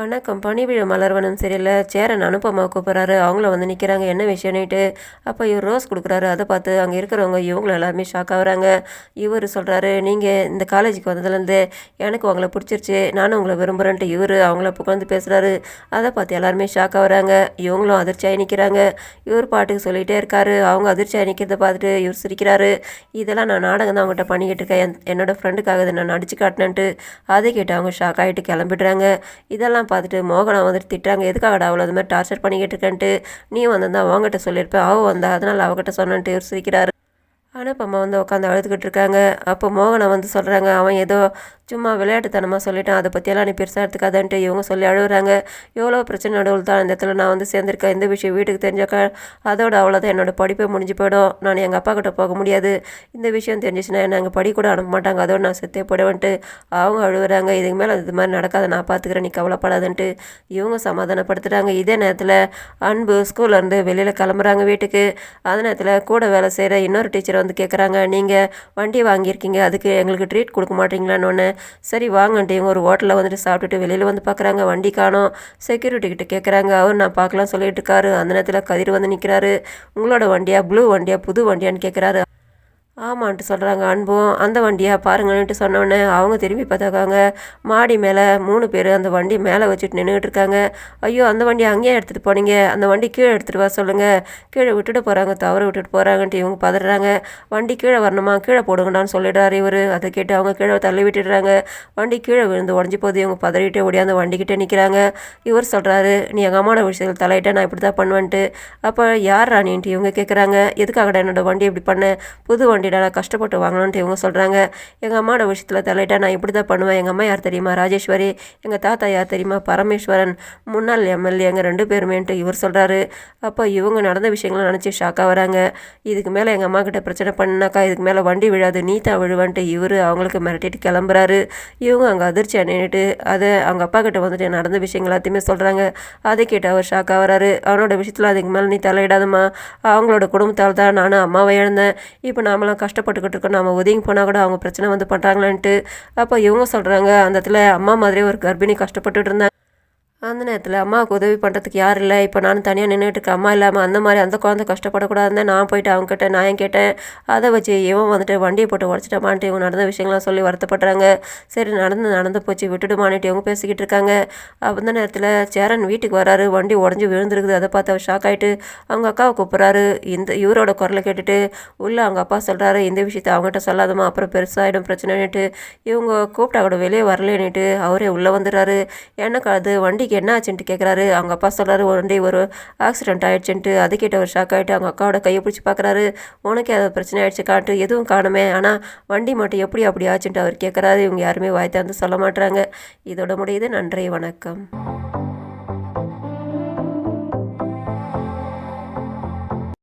வணக்கம். பணிவிழ மலர்வனம் சரியில்லை சேரன் அனுப்பமா கூப்பிட்றாரு. அவங்கள வந்து நிற்கிறாங்க என்ன விஷயம்னுட்டு அப்போ இவர் ரோஸ் கொடுக்குறாரு. அதை பார்த்து அங்கே இருக்கிறவங்க இவங்களும் எல்லாருமே ஷாக் ஆகுறாங்க. இவர் சொல்கிறாரு நீங்கள் இந்த காலேஜுக்கு வந்ததுலேருந்து எனக்கு உங்களை பிடிச்சிருச்சு. நானும் உங்களை விரும்புகிறேன்ட்டு இவர் அவங்கள புகழ்ந்து பேசுகிறாரு அதை பார்த்து எல்லாருமே ஷாக் ஆகுறாங்க. இவங்களும் அதிர்ச்சியாகி நிற்கிறாங்க இவர் பாட்டுக்கு சொல்லிகிட்டே இருக்காரு. அவங்க அதிர்ச்சியாக நிற்கிறத பார்த்துட்டு இவர் சிரிக்கிறாரு. இதெல்லாம் நான் நாடகம் தான் அவங்ககிட்ட பண்ணிக்கிட்டு இருக்கேன். என் என்னோடய ஃப்ரெண்டுக்காக இதை நான் நடிச்சு காட்டினேன்ட்டு. அதை கேட்டு அவங்க ஷாக் ஆகிட்டு கிளம்பிடுறாங்க. இதெல்லாம் பார்த்துட்டு மோகனம் வந்துட்டு திட்டாங்க எதுக்காகடா அவ்வளோ அது மாதிரி டார்ச்சர் பண்ணிக்கிட்டு இருக்கேன்ட்டு? நீ வந்திருந்தா அவங்ககிட்ட சொல்லியிருப்பேன். அவள் வந்தா அதனால் அவகிட்ட சொன்னேன்ட்டு இவர் சிரிக்கிறாரு. அனுப்பம்மா வந்து உட்காந்து அழுதுகிட்டு இருக்காங்க. அப்போ மோகனை வந்து சொல்கிறாங்க அவன் ஏதோ சும்மா விளையாட்டுத்தனமாக சொல்லிட்டான். அதை பற்றியெல்லாம் நீ பெருசாக எடுத்துக்காதன்ட்டு இவங்க சொல்லி அழுகுறாங்க. எவ்வளோ பிரச்சனை நடுவில் தான் இந்த இடத்துல நான் வந்து சேர்ந்துருக்கேன். இந்த விஷயம் வீட்டுக்கு தெரிஞ்சாக்கா அதோட அவ்வளோதான் என்னோட படிப்பே முடிஞ்சு போயிடும். நான் எங்கள் அப்பா கிட்ட போக முடியாது. இந்த விஷயம் தெரிஞ்சிச்சுன்னா என்ன எங்கள் படி கூட அனுப்ப மாட்டாங்க. அதோட நான் செத்தே போயிடுவேன்ட்டு அவங்க அழுகுறாங்க. இதுக்கு மேலே இது மாதிரி நடக்காத. நான் பார்த்துக்கிறேன் நீ கவலைப்படாதன்ட்டு இவங்க சமாதானப்படுத்துகிறாங்க இதே நேரத்தில் அன்பு ஸ்கூல்லேருந்து வெளியில் கிளம்புறாங்க வீட்டுக்கு. அதே நேரத்தில் கூட வேலை செய்கிற இன்னொரு டீச்சர் வந்து கேட்குறாங்க நீங்கள் வண்டி வாங்கியிருக்கீங்க அதுக்கு எங்களுக்கு ட்ரீட் கொடுக்க மாட்டீங்களான்னு சரி வாங்கன்ட்டு ஒரு ஹோட்டலில் வந்துட்டு சாப்பிட்டுட்டு வெளியில் வந்து பார்க்குறாங்க வண்டி காணும். செக்யூரிட்டி கிட்ட கேட்குறாங்க அவர் நான் பார்க்கலாம் சொல்லிட்டு இருக்காரு. அந்த நேரத்தில் கதிர் வந்து நிற்கிறாரு உங்களோட வண்டியா? ப்ளூ வண்டியா? புது வண்டியான்னு கேட்குறாரு ஆமான்ட்டு சொல்கிறாங்க அன்பும் அந்த வண்டியாக பாருங்கன்ட்டு சொன்னோடனே அவங்க திரும்பி பார்த்தாக்காங்க மாடி மேலே மூணு பேர் அந்த வண்டி மேலே வச்சுட்டு நின்றுட்டு இருக்காங்க. ஐயோ அந்த வண்டியை அங்கேயே எடுத்துகிட்டு போனீங்க அந்த வண்டி கீழே எடுத்துகிட்டு வர சொல்லுங்கள் கீழே விட்டுட்டு போகிறாங்க தவறு விட்டுட்டு போகிறாங்கன்ட்டு இவங்க பதறாங்க. வண்டி கீழே வரணுமா கீழே போடுங்கடான்னு சொல்லிடுறாரு இவர். அதை கேட்டு அவங்க கீழே தள்ளி விட்டுடுறாங்க. வண்டி கீழே விழுந்து உடஞ்சி போது இவங்க பதறிக்கிட்டே ஓடியா அந்த வண்டிக்கிட்டே நிற்கிறாங்க இவர் சொல்கிறாரு நீ எங்கள் அம்மாவோட விஷயத்தில் தலையிட்ட நான் இப்படி தான் பண்ணுவேன்ட்டு. அப்போ யார் ராணின்ட்டு இவங்க கேட்குறாங்க எதுக்காகடா என்னோடய வண்டி இப்படி பண்ணேன் புது வண்டி நான் கஷ்டப்பட்டு வாங்கணும்ட்டு இவங்க சொல்கிறாங்க எங்கள் அம்மாவோட விஷயத்தில் தலையிட்டா நான் இப்படி தான் பண்ணுவேன். எங்கள் அம்மா யார் தெரியுமா? ராஜேஸ்வரி எங்கள் தாத்தா யார் தெரியுமா? பரமேஸ்வரன் முன்னாள் எம்எல்ஏ எங்கள் ரெண்டு பேருமேன்ட்டு இவர் சொல்கிறாரு அப்போ இவங்க நடந்த விஷயங்களை நினச்சி ஷாக்காக வராங்க. இதுக்கு மேலே எங்கள் அம்மா கிட்ட பிரச்சனை பண்ணாக்கா இதுக்கு மேலே வண்டி விழாது நீத்தா விழுவான்ட்டு இவர் அவங்களுக்கு மிரட்டிட்டு கிளம்புறாரு. இவங்க அங்கே அதிர்ச்சி அணிட்டு அதை அவங்க அப்பா கிட்ட வந்துட்டு நடந்த விஷயங்கள் எல்லாத்தையுமே சொல்கிறாங்க அதை கேட்டு அவர் ஷாக்காக வராரு. அவனோட விஷயத்தில் அதுக்கு மேலே நீ தலையிடாதம்மா. அவங்களோட குடும்பத்தால் தான் நானும் அம்மாவை இழந்தேன். இப்போ நாமெல்லாம் கஷ்டப்பட்டுக்கிட்டு இருக்கோம். நம்ம ஒதுங்கி போனால் கூட அவங்க பிரச்சனை வந்து பண்ணுறாங்களான்ட்டு அப்போ இவங்க சொல்கிறாங்க அந்த இடத்துல அம்மா மாதிரி ஒரு கர்ப்பிணி கஷ்டப்பட்டுட்டு இருந்தாங்க அந்த நேரத்தில் அம்மாவுக்கு உதவி பண்ணுறதுக்கு யார் இல்லை? இப்போ நானும் தனியாக நின்றுட்டு இருக்கேன். அம்மா இல்லாமல் அந்த மாதிரி அந்த குழந்தை கஷ்டப்படக்கூடாதுன்னு நான் போயிட்டு அவங்க கிட்ட நான் கேட்டேன்? அதை வச்சு இவன் வந்துட்டு வண்டியை போட்டு உடச்சிட்டமான்ட்டு இவங்க நடந்த விஷயங்கள்லாம் சொல்லி வருத்தப்படுறாங்க. சரி நடந்து நடந்து போச்சு விட்டுடுமான்ட்டு இவங்க பேசிக்கிட்டு இருக்காங்க. அந்த நேரத்தில் சேரன் வீட்டுக்கு வராரு. வண்டி உடஞ்சி விழுந்துருக்குது. அதை பார்த்து அவர் ஷாக் ஆகிட்டு அவங்க அக்காவை கூப்பிட்றாரு. இந்த இவரோட குரலை கேட்டுட்டு உள்ளே அவங்க அப்பா சொல்கிறாரு இந்த விஷயத்தை அவங்ககிட்ட சொல்லாதமா அப்புறம் பெருசாகிடும் பிரச்சனைன்னுட்டு. இவங்க கூப்பிட்டா கூட வெளியே வரலன்னுட்டு அவரே உள்ளே வந்துடுறாரு. எனக்கு அது வண்டி வண்டிக்கு என்ன ஆச்சுன்ட்டு கேட்குறாரு அவங்க அப்பா சொல்கிறாரு வண்டி ஒரு ஆக்சிடென்ட் ஆகிடுச்சுன்ட்டு அதுக்கிட்ட ஒரு ஷாக் ஆகிட்டு அவங்க அக்காவோட கையை பிடிச்சி பார்க்குறாரு உனக்கு அது பிரச்சனை ஆகிடுச்சு காட்டு எதுவும் காணுமே. ஆனால் வண்டி மட்டும் எப்படி அப்படி ஆச்சுன்ட்டு அவர் கேட்குறாரு இவங்க யாருமே வாய் திறந்து சொல்ல மாட்டுறாங்க இதோட முடியுது. நன்றி வணக்கம்.